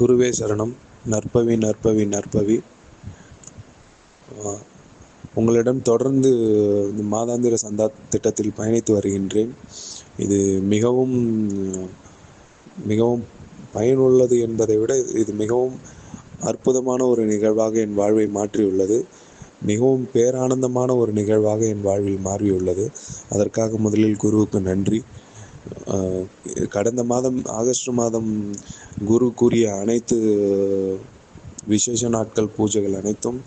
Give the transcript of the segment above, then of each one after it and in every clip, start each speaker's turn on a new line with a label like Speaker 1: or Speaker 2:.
Speaker 1: குருவே சரணம். நற்பவி நற்பவி நற்பவி. உங்களிடம் தொடர்ந்து இந்த மாதாந்திர சந்தா திட்டத்தில் பயணித்து வருகின்றேன். இது மிகவும் மிகவும் பயனுள்ளது என்பதை விட இது மிகவும் அற்புதமான ஒரு நிகழ்வாக என் வாழ்வை மாற்றியுள்ளது. மிகவும் பேரானந்தமான ஒரு நிகழ்வாக என் வாழ்வில் மாறியுள்ளது. அதற்காக முதலில் குருவுக்கு நன்றி. கடந்த மாதம் ஆகஸ்ட் மாதம் குரு கூறிய அனைத்து விசேஷ நாட்கள் பூஜைகள் அனைத்தும்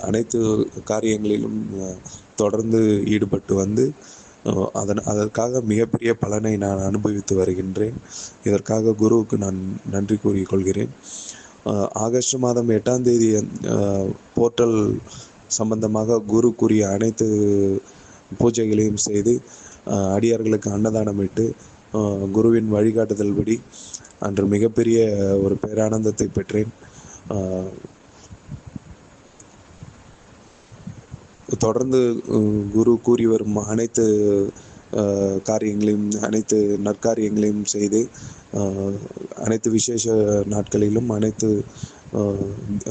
Speaker 1: அனைத்து காரியங்களிலும் தொடர்ந்து ஈடுபட்டு வந்து அதன் அதற்காக மிகப்பெரிய பலனை நான் அனுபவித்து வருகின்றேன். இதற்காக குருவுக்கு நான் நன்றி கூறிக்கொள்கிறேன் கொள்கிறேன். ஆகஸ்ட் மாதம் எட்டாம் தேதி போர்ட்டல் சம்பந்தமாக குரு கூறிய அனைத்து பூஜைகளையும் செய்து அடியார்களுக்கு அன்னதானமிட்டு ஆஹ் குருவின் வழிகாட்டுதல்படி அன்று மிகப்பெரிய ஒரு பேரானந்தத்தை பெற்றேன். தொடர்ந்து குரு கூறி வரும் அனைத்து காரியங்களையும் அனைத்து நற்காரியங்களையும் செய்து அனைத்து விசேஷ நாட்களிலும் அனைத்து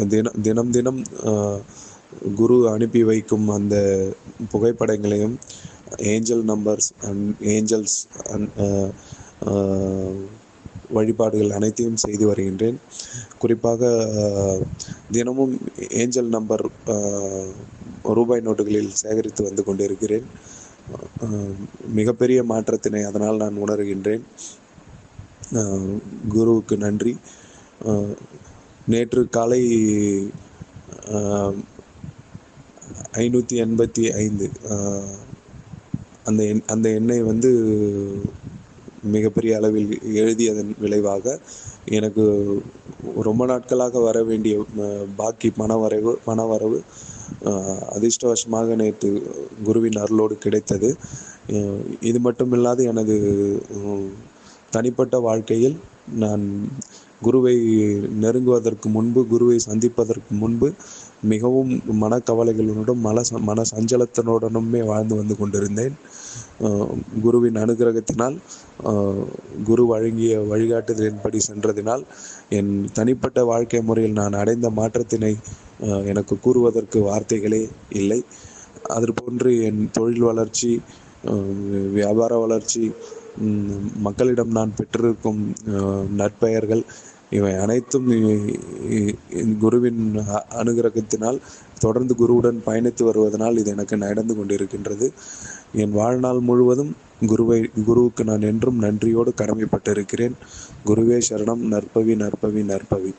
Speaker 1: தினம் தினம் தினம் குரு அனுப்பி வைக்கும் அந்த புகைப்படங்களையும் angel numbers and angels and வழிபாடுகள் அனைத்தையும் செய்து வருகின்றேன். குறிப்பாக uh, தினமும் ஏஞ்சல் நம்பர் uh, ரூபாய் நோட்டுகளில் சேகரித்து வந்து கொண்டிருக்கிறேன். Uh, மிகப்பெரிய மாற்றத்தினை அதனால் நான் உணர்கின்றேன். குருவுக்கு நன்றி. நேற்று காலை ஐநூற்றி எண்பத்தி ஐந்து அந்த எண் அந்த எண்ணெய் வந்து மிகப்பெரிய அளவில் எழுதியதன் விளைவாக எனக்கு ரொம்ப நாட்களாக வர வேண்டிய பாக்கி பணவரவு பணவரவு அதிர்ஷ்டவசமாக நேற்று குருவின் அருளோடு கிடைத்தது. இது இது மட்டுமில்லாது எனது தனிப்பட்ட வாழ்க்கையில் நான் குருவை நெருங்குவதற்கு முன்பு குருவை சந்திப்பதற்கு முன்பு மிகவும் மனக்கவலைகளுடனும் மன ச- மன சஞ்சலத்தினுடனுமே வாழ்ந்து வந்து கொண்டிருந்தேன். குருவின் அனுகிரகத்தினால் குரு வழங்கிய வழிகாட்டுதலின்படி சென்றதினால் என் தனிப்பட்ட வாழ்க்கை முறையில் நான் அடைந்த மாற்றத்தினை எனக்கு கூறுவதற்கு வார்த்தைகளே இல்லை. அது போன்று என் தொழில் வளர்ச்சி வியாபார வளர்ச்சி மக்களிடம் நான் பெற்றிருக்கும் நற்பெயர்கள் இவை அனைத்தும் குருவின் அனுகிரகத்தினால் தொடர்ந்து குருவுடன் பயணித்து வருவதனால் இது எனக்கு நடந்து கொண்டிருக்கின்றது. என் வாழ்நாள் முழுவதும் குருவை குருவுக்கு நான் என்றும் நன்றியோடு கடமைப்பட்டிருக்கிறேன். குருவே சரணம் நற்பவி நற்பவி நற்பவி.